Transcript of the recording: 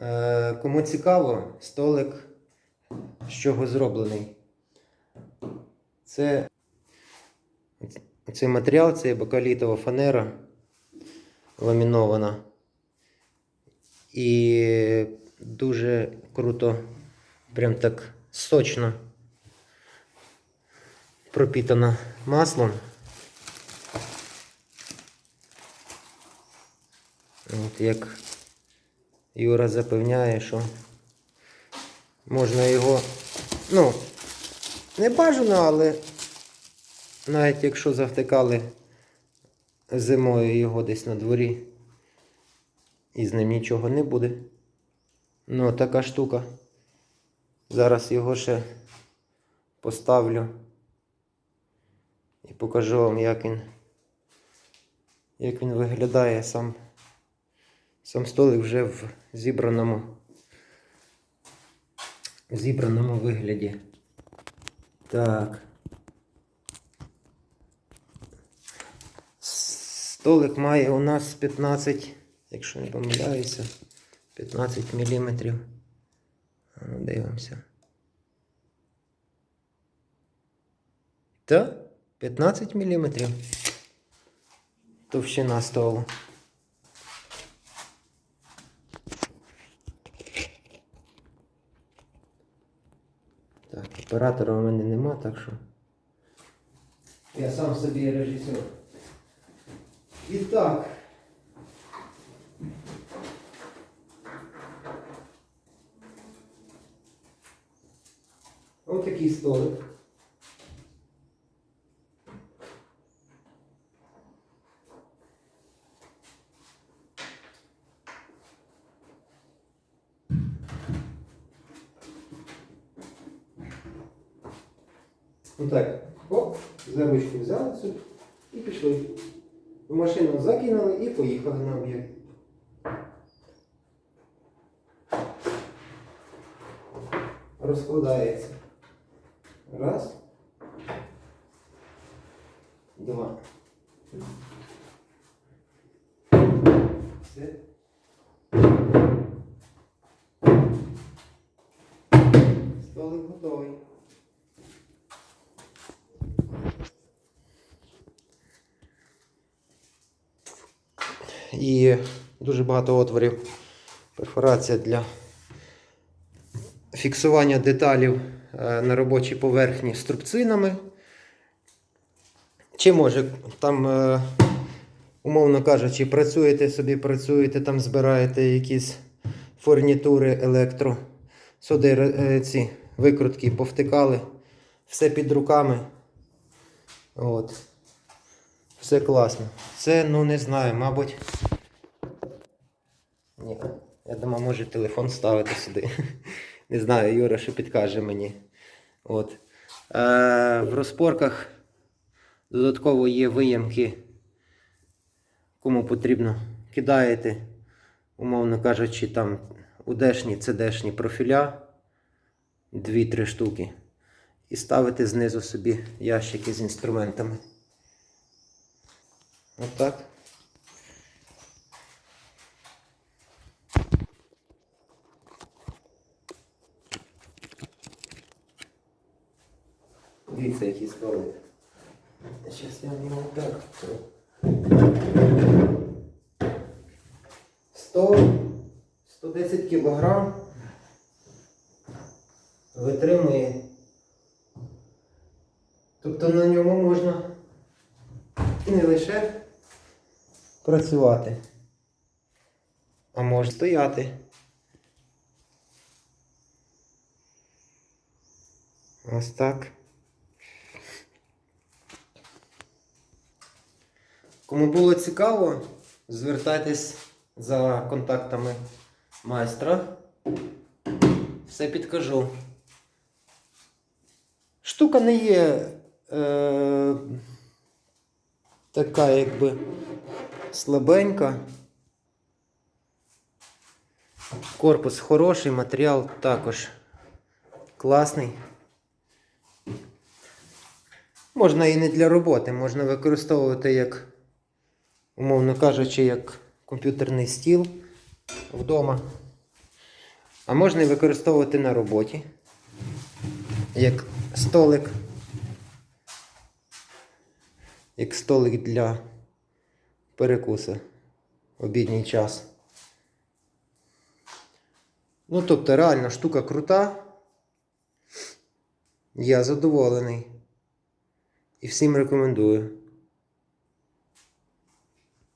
Е, Кому цікаво, столик з чого зроблений. Це цей матеріал, це бакалітова фанера ламінована. І дуже круто, прям так сочно пропітана маслом. От як Юра запевняє, що можна його, ну, не бажано, але навіть якщо завтикали зимою його десь на дворі, і з ним нічого не буде. Ну, така штука. Зараз його ще поставлю і покажу вам, як він, як він виглядає сам. Сам столик вже в зібраному, в зібраному вигляді. Так. Столик має у нас 15, якщо не помиляюся, 15 мм. Ну, дивимося. Та? 15 мм. Товщина столу. Так, оператора у мене нема, так що. Я сам собі режисер. І так. Ось такий столик. Отак. Оп, за ручку взяли собі і пішли. В машину закинули і поїхали на об'єкт. Розкладається. Раз. Два. Все. Столик готовий. І дуже багато отворів. Перфорація для фіксування деталів е, на робочій поверхні струбцинами. Чи може там, е, умовно кажучи, працюєте собі, працюєте, там збираєте якісь фурнітури електро, сюди е, ці викрутки повтикали, все під руками. От. Все класно. Це, ну не знаю, мабуть. Ні. Я думаю, може телефон ставити сюди. Не знаю, Юра, що підкаже мені. От. Е, в розпорках додатково є виямки. Кому потрібно, кидаєте, умовно кажучи, там удешні, цедешні профіля. Дві-три штуки. І ставите знизу собі ящики з інструментами. Отак. Дивіться, які столи. Зараз я його так. 100, 110 кілограм витримує. Тобто на ньому можна не лише працювати, а може стояти. Ось так. Кому було цікаво, звертайтесь за контактами майстра. Все підкажу. Штука не є е, така якби слабенька. Корпус хороший, матеріал також класний. Можна і не для роботи, можна використовувати як, умовно кажучи, як комп'ютерний стіл вдома. А можна і використовувати на роботі. Як столик. Як столик для перекусу. в Обідній час. Ну, тобто, реально штука крута. Я задоволений. І всім рекомендую.